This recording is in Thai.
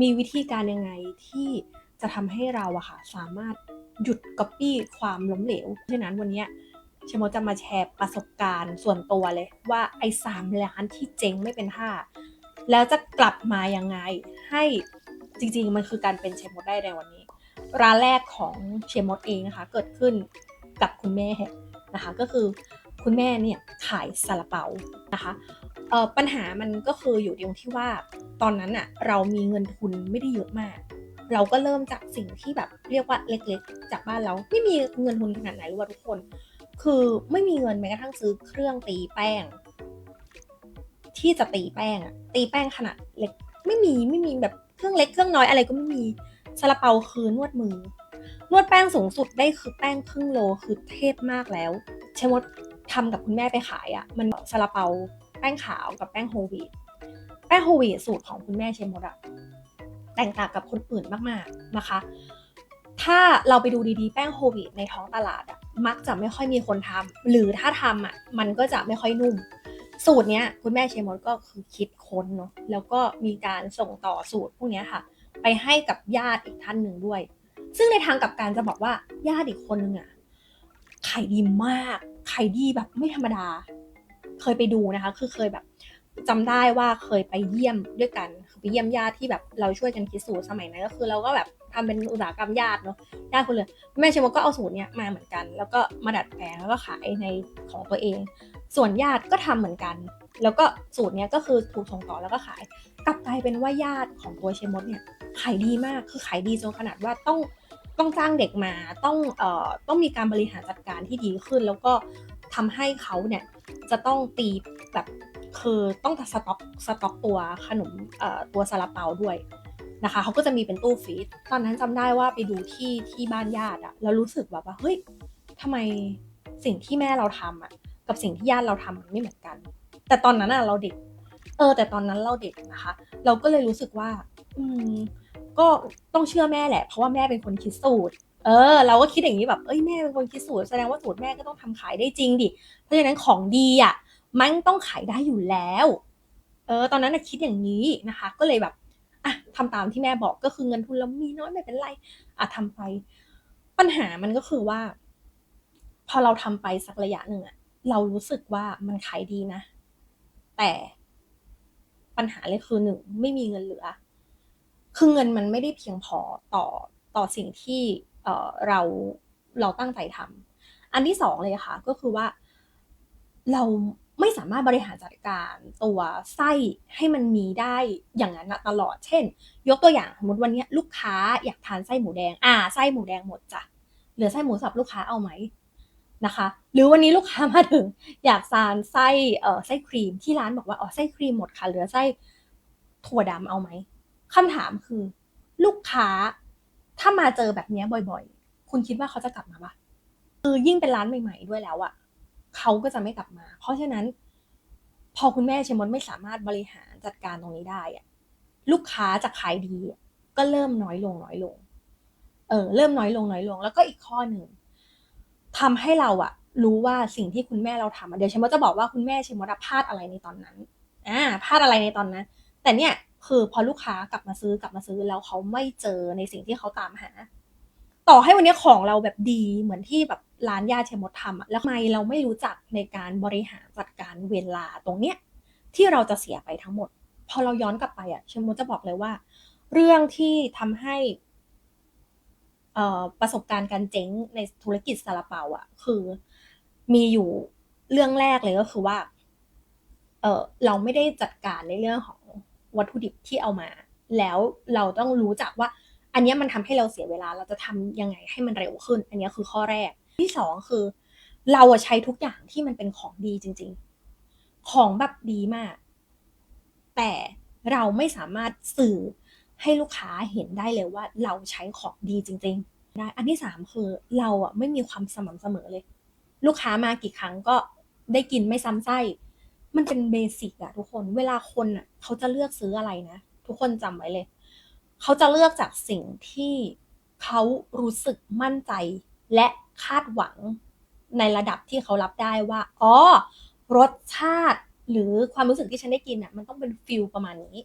มีวิธีการยังไงที่จะทำให้เราอะค่ะสามารถหยุดก๊อปปี้ความล้มเหลวฉะนั้นวันนี้ชโมจะมาแชร์ประสบการณ์ส่วนตัวเลยว่าไอ้สามล้านที่เจ๊งไม่เป็นท่าแล้วจะกลับมายังไงให้จริงๆ มันคือการเป็นเชมมดได้ในวันนี้ ร้านแรกของเชมดเองนะคะ เกิดขึ้นกับคุณแม่นะคะ ก็คือ คุณแม่เนี่ยขายซาลาเปานะคะเออปัญหามันก็คืออยู่ตรงที่ว่าตอนนั้นอะเรามีเงินทุนไม่ได้เยอะมาก เราก็เริ่มจากสิ่งที่แบบเรียกว่าเล็กๆ จากบ้านเราไม่มีเงินทุนขนาดไหนรู้ว่าทุกคน คือไม่มีเงินแม้กระทั่งซื้อเครื่องตีแป้ง ที่จะตีแป้งอะตีแป้งขนาดเล็กไม่มีไม่มีแบบเครื่องเล็กเครื่องน้อยอะไรก็ไม่มีซาลาเปาคือนวดมือนวดแป้งสูงสุดได้คือแป้งครึ่งโลคือเทพมากแล้วเชมด ทำกับคุณแม่ไปขายอะ่ะมันซาลาเปาแป้งขาวกับแป้งโฮวีตแป้งโฮวีตสูตรของคุณแม่เชมดอะแตกต่างกับคนอื่นมากๆนะคะ ถ้าเราไปดูดีๆ แป้งโฮวีตในท้องตลาดอะมักจะไม่ค่อยมีคนทำหรือถ้าทำอะมันก็จะไม่ค่อยนุ่ม สูตรเนี้ยคุณแม่เชมดก็คือคิดค้นเนาะแล้วก็มีการส่งต่อสูตรพวกนี้ค่ะ ไปให้กับญาติอีกท่านหนึ่งด้วย ซึ่งในทางกลับการจะบอกว่าญาติอีกคนนึงอะายดีมากขายดีแบบไม่ธรรมดา เคยไปดูนะคะ คือเคยแบบจำได้ว่าเคยไปเยี่ยมด้วยกันคือไปเยี่ยมญาติที่แบบเราช่วยกันคิดสูตรสมัยนั้นก็คือเราก็แบบทำเป็นอุตสาหกรรมญาติเนาะญาติคนเลยแม่เชมก็เอาสูตรเนี้ยมาเหมือนกัน แล้วก็มาดัดแปลงแล้วก็ขายในของตัวเอง ส่วนญาติก็ทำเหมือนกัน แล้วก็สูตรเนี้ยก็คือถูกส่งต่อแล้วก็ขาย กลับกลายเป็นว่าญาติของตัวเชมดเนี่ยขายดีมากคือขายดีจนขนาดว่าต้อง ต้องจ้างเด็กมาต้องเอ่อต้องมีการบริหารจัดการที่ดีขึ้น แล้วก็ทำให้เขาเนี่ยจะต้องตีแบบคือต้องสต็อกสต็อกตัวขนมเอ่อตัวซาลาเปาด้วยนะคะเขาก็จะมีเป็นตู้ฟรีซตอนนั้นจำได้ว่าไปดูที่ที่บ้านญาติอะแล้วรู้สึกแบบว่าเฮ้ยทำไมสิ่งที่แม่เราทำอะกับสิ่งที่ญาติเราทำมันไม่เหมือนกัน แต่ตอนนั้นอะเราเด็ก เออ แต่ตอนนั้นเราเด็กนะคะ เราก็เลยรู้สึกว่า อืม ก็ต้องเชื่อแม่แหละ เพราะว่าแม่เป็นคนคิดสูตร เออ เราก็คิดอย่างนี้แบบ เอ้ยแม่เป็นคนคิดสูตร แสดงว่าสูตรแม่ก็ต้องทำขายได้จริงดิ เพราะฉะนั้นของดีอะ มันต้องขายได้อยู่แล้ว เออ ตอนนั้นคิดอย่างนี้นะคะ ก็เลยแบบ อะทำตามที่แม่บอกก็คือเงินทุนเรามีน้อยไม่เป็นไร อะทำไป ปัญหามันก็คือว่า พอเราทำไปสักระยะหนึ่งอะเรารู้สึกว่ามันขายดีนะ แต่ปัญหาเลยคือหนึ่งไม่มีเงินเหลือ คือเงินมันไม่ได้เพียงพอต่อต่อสิ่งที่เราเราตั้งใจทำอันที่สองเลยค่ะ ก็คือว่าเราไม่สามารถบริหารจัดการตัวไส้ให้มันมีได้อย่างนั้นตลอด เช่น ยกตัวอย่างสมมติวันนี้ลูกค้าอยากทานไส้หมูแดง อ่าไส้หมูแดงหมดจ้ะ เหลือไส้หมูสับลูกค้าเอาไหมนะคะ หรือวันนี้ลูกค้ามาถึง อยากทานไส้เอ่อไส้ครีมที่ร้านบอกว่าอ๋อไส้ครีมหมดค่ะ เหลือไส้ถั่วดำเอาไหม คำถามคือ ลูกค้า ถ้ามาเจอแบบนี้บ่อยๆ คุณคิดว่าเขาจะกลับมาปะคือยิ่งเป็นร้านใหม่ๆด้วยแล้วอะเขาก็จะไม่กลับมา เพราะฉะนั้น พอคุณแม่เชมอนไม่สามารถบริหารจัดการตรงนี้ได้อะลูกค้าจากขายดี ก็เริ่มน้อยลงน้อยลง เออ เริ่มน้อยลงน้อยลง แล้วก็อีกข้อหนึ่งทำให้เราอะรู้ว่าสิ่งที่คุณแม่เราทำเดี๋ยวเชมอจะบอกว่าคุณแม่เชมอพลาดอะไรในตอนนั้นอ่าพลาดอะไรในตอนนั้น แต่เนี่ย คือพอลูกค้ากลับมาซื้อกลับมาซื้อแล้วเขาไม่เจอในสิ่งที่เขาตามหา ต่อให้วันนี้ของเราแบบดีเหมือนที่แบบร้านยาเชมดทำอะแล้วทำไมเราไม่รู้จักในการบริหารจัดการเวลาตรงเนี้ยที่เราจะเสียไปทั้งหมด พอเราย้อนกลับไปอะเชมดจะบอกเลยว่า เรื่องที่ทำให้ประสบการณ์การเจ๊งในธุรกิจซาลาเปาอะคือมีอยู่เรื่องแรกเลยก็คือว่า เออเราไม่ได้จัดการในเรื่องของ วัตถุดิบที่เอามา แล้วเราต้องรู้จักว่า อันนี้มันทำให้เราเสียเวลาเราจะทำยังไงให้มันเร็วขึ้น อันนี้คือข้อแรกที่สองคือ เราใช้ทุกอย่างที่มันเป็นของดีจริง ๆ ของแบบดีมาก แต่เราไม่สามารถสื่อให้ลูกค้าเห็นได้เลยว่าเราใช้ของดีจริงๆได้อันที่สามคือเราอะไม่มีความสม่ำเสมอเลย ลูกค้ามากี่ครั้งก็ได้กินไม่ซ้ำไส้ มันเป็นเบสิกอะทุกคนเวลาคนอะเขาจะเลือกซื้ออะไรนะ ทุกคนจำไว้เลย เขาจะเลือกจากสิ่งที่เขารู้สึกมั่นใจ และคาดหวังในระดับที่เขารับได้ว่าอ๋อรสชาติหรือความรู้สึกที่ฉันได้กินอะมันต้องเป็นฟิลประมาณนี้